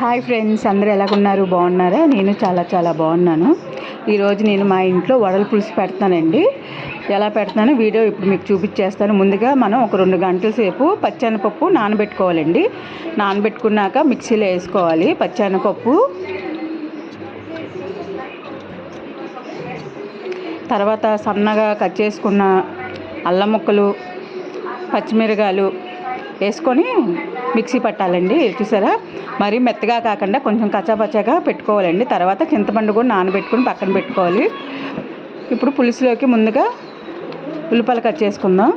Hi friends అందరూ ఎలాగున్నారు? బాగున్నారా? నేను చాలా చాలా బాగున్నాను. ఈరోజు నేను మా ఇంట్లో వడల పులుసు పెడతానండి. ఎలా పెడతానో వీడియో ఇప్పుడు మీకు చూపించేస్తాను. ముందుగా మనం ఒక రెండు గంటల సేపు పచ్చనపప్పు నానబెట్టుకోవాలండి. నానబెట్టుకున్నాక మిక్సీలో వేసుకోవాలి. పచ్చనపప్పు. తర్వాత సన్నగా కట్ చేసుకున్న అల్లం ముక్కలు పచ్చిమిరకాయలు వేసుకొని మిక్సీ పట్టాలండి చూసారా? మరీ మెత్తగా కాకుండా కొంచెం కచ్చాపచ్చాగా పెట్టుకోవాలండి. తర్వాత చింతపండు కూడా నానబెట్టుకుని పక్కన పెట్టుకోవాలి. ఇప్పుడు పులుసులోకి ముందుగా ఉల్లిపాయలు కట్ చేసుకుందాం.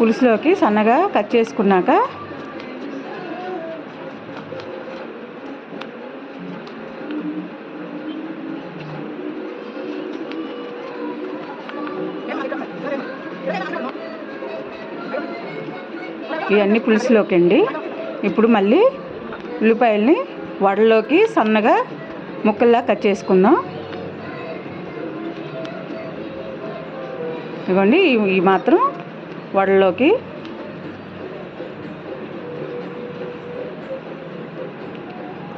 పులుసులోకి సన్నగా కట్ చేసుకున్నాక ఇవన్నీ పులుసులోకి అండి. ఇప్పుడు మళ్ళీ ఉల్లిపాయల్ని వడలోకి సన్నగా ముక్కల్లా కట్ చేసుకుందాం. ఇదిగోండి ఈ- ఈ మాత్రం వడలోకి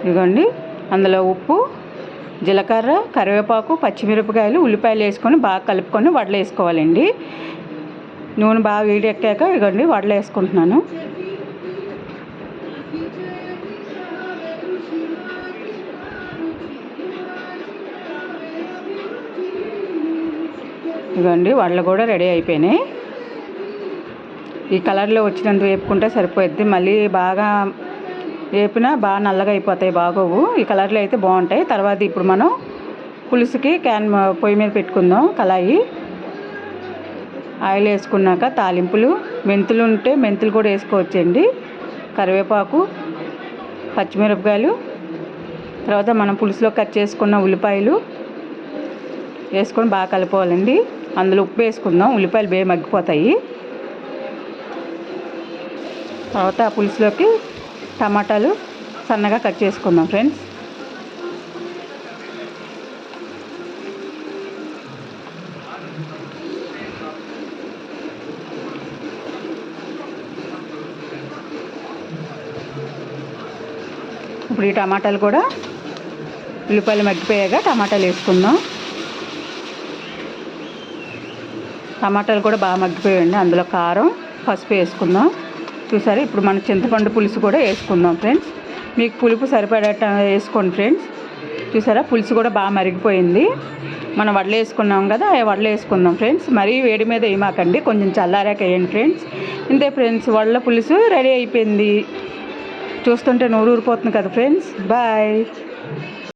ఇదిగోండి అందులో ఉప్పు జీలకర్ర కరివేపాకు పచ్చిమిరపకాయలు ఉల్లిపాయలు వేసుకొని బాగా కలుపుకొని వడలు వేసుకోవాలండి నూనె బాగా వేడెక్కాక ఇగండి వడలు వేసుకుంటున్నాను. ఇదిగోండి వడలు కూడా రెడీ అయిపోయినాయి. ఈ కలర్లో వచ్చినంత వేపుకుంటే సరిపోద్ది మళ్ళీ బాగా వేపినా బాగా నల్లగా అయిపోతాయి బాగోవు. ఈ కలర్లో అయితే బాగుంటాయి. తర్వాత ఇప్పుడు మనం పులుసుకి క్యాన్ పొయ్యి మీద పెట్టుకుందాం కళాయి. ఆయిల్ వేసుకున్నాక తాలింపులు మెంతులు ఉంటే మెంతులు కూడా వేసుకోవచ్చండి. కరివేపాకు పచ్చిమిరపకాయలు తర్వాత మనం పులుసులో కట్ చేసుకున్న ఉల్లిపాయలు వేసుకొని బాగా కలుపుకోవాలండి. అందులో ఉప్పు వేసుకుందాం ఉల్లిపాయలు బే మగ్గిపోతాయి. తర్వాత ఆ పులుసులోకి టమాటాలు సన్నగా కట్ చేసుకుందాం ఫ్రెండ్స్. ఇప్పుడు ఈ టమాటాలు కూడా ఉల్లిపాయలు మగ్గిపోయాక టమాటాలు వేసుకుందాం. టమాటాలు కూడా బాగా మగ్గిపోయాయండి. అందులో కారం పసుపు వేసుకుందాం. చూసారా? ఇప్పుడు మన చింతపండు పులుసు కూడా వేసుకుందాం ఫ్రెండ్స్. మీకు పులుపు సరిపడేట వేసుకోండి ఫ్రెండ్స్. చూసారా? పులుసు కూడా బాగా మరిగిపోయింది. మనం వడలు వేసుకున్నాం కదా ఆ వడలు వేసుకుందాం ఫ్రెండ్స్. మరీ వేడి మీద వేయమాకండి. కొంచెం చల్లారాక వేయండి ఫ్రెండ్స్. ఇంతే ఫ్రెండ్స్ వడల పులుసు రెడీ అయిపోయింది. చూస్తుంటే నోరు ఊరిపోతుంది కదా ఫ్రెండ్స్. బాయ్.